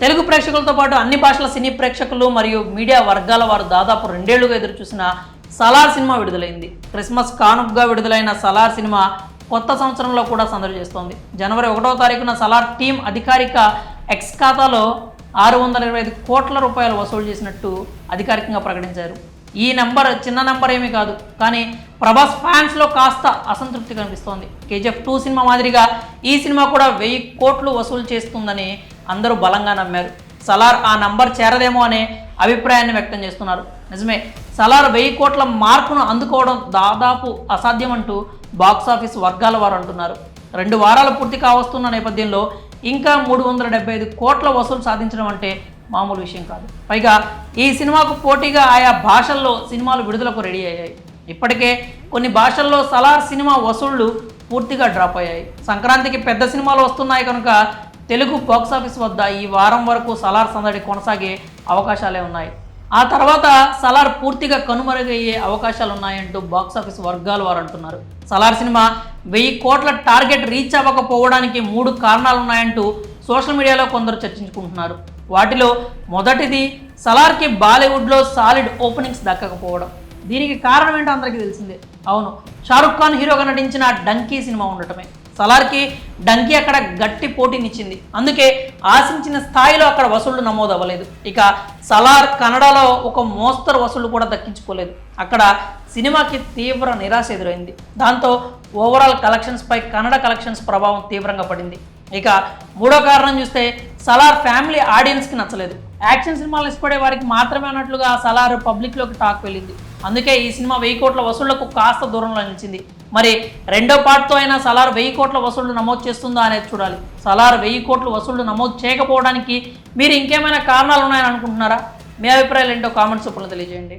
తెలుగు ప్రేక్షకులతో పాటు అన్ని భాషల సినీ ప్రేక్షకులు మరియు మీడియా వర్గాల వారు దాదాపు రెండేళ్ళుగా ఎదురు చూసిన సలార్ సినిమా విడుదలైంది. క్రిస్మస్ కానుకగా విడుదలైన సలార్ సినిమా కొత్త సంవత్సరంలో కూడా సందడి చేస్తోంది. జనవరి ఒకటో తారీఖున సలార్ టీం అధికారిక ఎక్స్ ఖాతాలో ఆరు వందల ఇరవై ఐదు కోట్ల రూపాయలు వసూలు చేసినట్టు అధికారికంగా ప్రకటించారు. ఈ నెంబర్ చిన్న నెంబర్ ఏమీ కాదు కానీ ప్రభాస్ ఫ్యాన్స్లో కాస్త అసంతృప్తి కనిపిస్తోంది. కేజీఎఫ్ టూ సినిమా మాదిరిగా ఈ సినిమా కూడా వెయ్యి కోట్లు వసూలు చేస్తుందని అందరూ బలంగా నమ్మారు. సలార్ ఆ నంబర్ చేరదేమో అనే అభిప్రాయాన్ని వ్యక్తం చేస్తున్నారు. నిజమే సలార్ వెయ్యి కోట్ల మార్కును అందుకోవడం దాదాపు అసాధ్యం అంటూ బాక్సాఫీస్ వర్గాల వారు అంటున్నారు. రెండు వారాలు పూర్తి కావస్తున్న నేపథ్యంలో ఇంకా మూడు వందల డెబ్బై ఐదు కోట్ల వసూలు సాధించడం అంటే మామూలు విషయం కాదు. పైగా ఈ సినిమాకు పోటీగా ఆయా భాషల్లో సినిమాలు విడుదలకు రెడీ అయ్యాయి. ఇప్పటికే కొన్ని భాషల్లో సలార్ సినిమా వసూళ్ళు పూర్తిగా డ్రాప్ అయ్యాయి. సంక్రాంతికి పెద్ద సినిమాలు వస్తున్నాయి కనుక తెలుగు బాక్సాఫీస్ వద్ద ఈ వారం వరకు సలార్ సందడి కొనసాగే అవకాశాలే ఉన్నాయి. ఆ తర్వాత సలార్ పూర్తిగా కనుమరుగయ్యే అవకాశాలు ఉన్నాయంటూ బాక్సాఫీస్ వర్గాలు వారు అంటున్నారు. సలార్ సినిమా వెయ్యి కోట్ల టార్గెట్ రీచ్ అవ్వకపోవడానికి మూడు కారణాలు ఉన్నాయంటూ సోషల్ మీడియాలో కొందరు చర్చించుకుంటున్నారు. వాటిలో మొదటిది సలార్కి బాలీవుడ్లో సాలిడ్ ఓపెనింగ్స్ దక్కకపోవడం. దీనికి కారణం ఏంటో అందరికీ తెలిసిందే. అవును షారుఖ్ ఖాన్ హీరోగా నటించిన డంకీ సినిమా ఉండటమే. సలార్కి డంకీ అక్కడ గట్టి పోటీనిచ్చింది. అందుకే ఆశించిన స్థాయిలో అక్కడ వసూళ్ళు నమోదు అవ్వలేదు ఇక సలార్ కన్నడలో ఒక మోస్తరు వసూళ్ళు కూడా దక్కించుకోలేదు. అక్కడ సినిమాకి తీవ్ర నిరాశ ఎదురైంది. దాంతో ఓవరాల్ కలెక్షన్స్పై కన్నడ కలెక్షన్స్ ప్రభావం తీవ్రంగా పడింది. ఇక మూడో కారణం చూస్తే సలార్ ఫ్యామిలీ ఆడియన్స్కి నచ్చలేదు. యాక్షన్ సినిమాలు ఇష్టపడే వారికి మాత్రమే అన్నట్లుగా సలార్ పబ్లిక్లోకి టాక్ వెళ్ళింది. అందుకే ఈ సినిమా వెయ్యి కోట్ల వసూళ్ళకు కాస్త దూరంలో నిలిచింది. మరి రెండో పార్ట్తో అయినా సలార్ వెయ్యి కోట్ల వసూళ్ళు నమోదు చేస్తుందా అనేది చూడాలి. సలార్ వెయ్యి కోట్ల వసూళ్ళు నమోదు చేయకపోవడానికి మీరు ఇంకేమైనా కారణాలు ఉన్నాయని అనుకుంటున్నారా? మీ అభిప్రాయాలు ఏంటో కామెంట్స్ రూపంలో తెలియజేయండి.